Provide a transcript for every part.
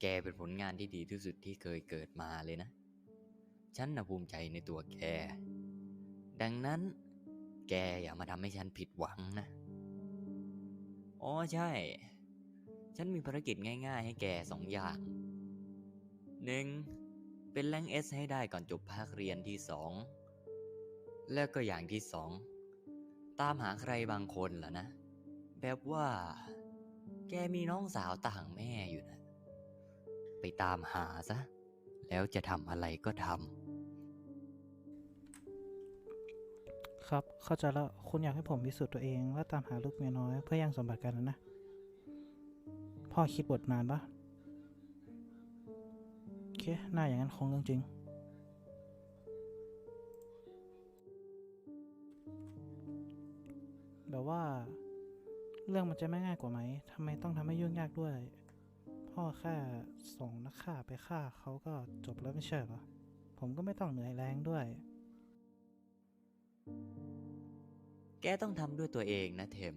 แกเป็นผลงานที่ดีที่สุดที่เคยเกิดมาเลยนะ ฉันนะภูมิใจในตัวแก ดังนั้น แกอย่ามาทำให้ฉันผิดหวังนะ อ๋อใช่ ฉันมีภารกิจง่ายๆ ให้แกสองอย่างหนึ่งเป็นแรงเอสให้ได้ก่อนจบภาคเรียนที่สองแล้วก็อย่างที่สองตามหาใครบางคนล่ะนะ แบบว่า แกมีน้องสาวต่างแม่อยู่นะ ไปตามหาซะ แล้วจะทำอะไรก็ทำ ครับ เข้าใจแล้ว คุณอยากให้ผมพิสูจน์ตัวเองและตามหาลูกเมียน้อยเพื่อย่งสมบัติกันนะนะ พ่อคิดบทนานปะโอเค หน้าอย่างนั้นคงเรื่องจริง แบบว่า เรื่องมันจะไม่ง่ายกว่าไหมทำไมต้องทำให้ยุ่งยากด้วย พ่อแค่ส่งนักฆ่าไปฆ่าเขาก็จบแล้วไม่ใช่เหรอ ผมก็ไม่ต้องเหนื่อยแรงด้วยำแกต้องทำด้วยตัวเองนะเทม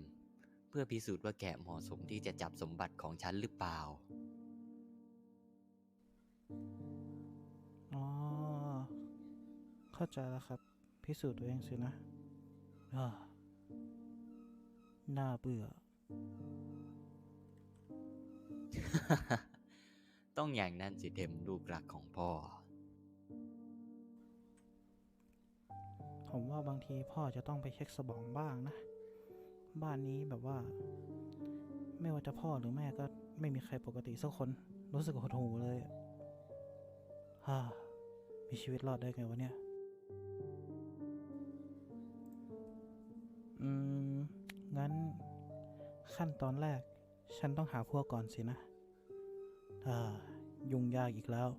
เพื่อพิสูจน์ว่าแกเหมาะสมที่จะจับสมบัติของฉันหรือเปล่า อ๋อ เข้าใจแล้วครับ พิสูจน์ตัวเองสินะอ่าน่าเบื่อ ต้องอย่างนั้นสิเทมลูกรักของพ่อ ผมว่าบางทีพ่อจะต้องไปเช็คสมองบ้างนะ บ้านนี้แบบว่า ไม่ว่าจะพ่อหรือแม่ก็ไม่มีใครปกติสักคน รู้สึกหดหูเลยฮ่ามีชีวิตรอดได้ไงวะเนี่ย อืม งั้นขั้นตอนแรก ฉันต้องหาพวกก่อนสินะ อ่ายุ่งยากอีกแล้ว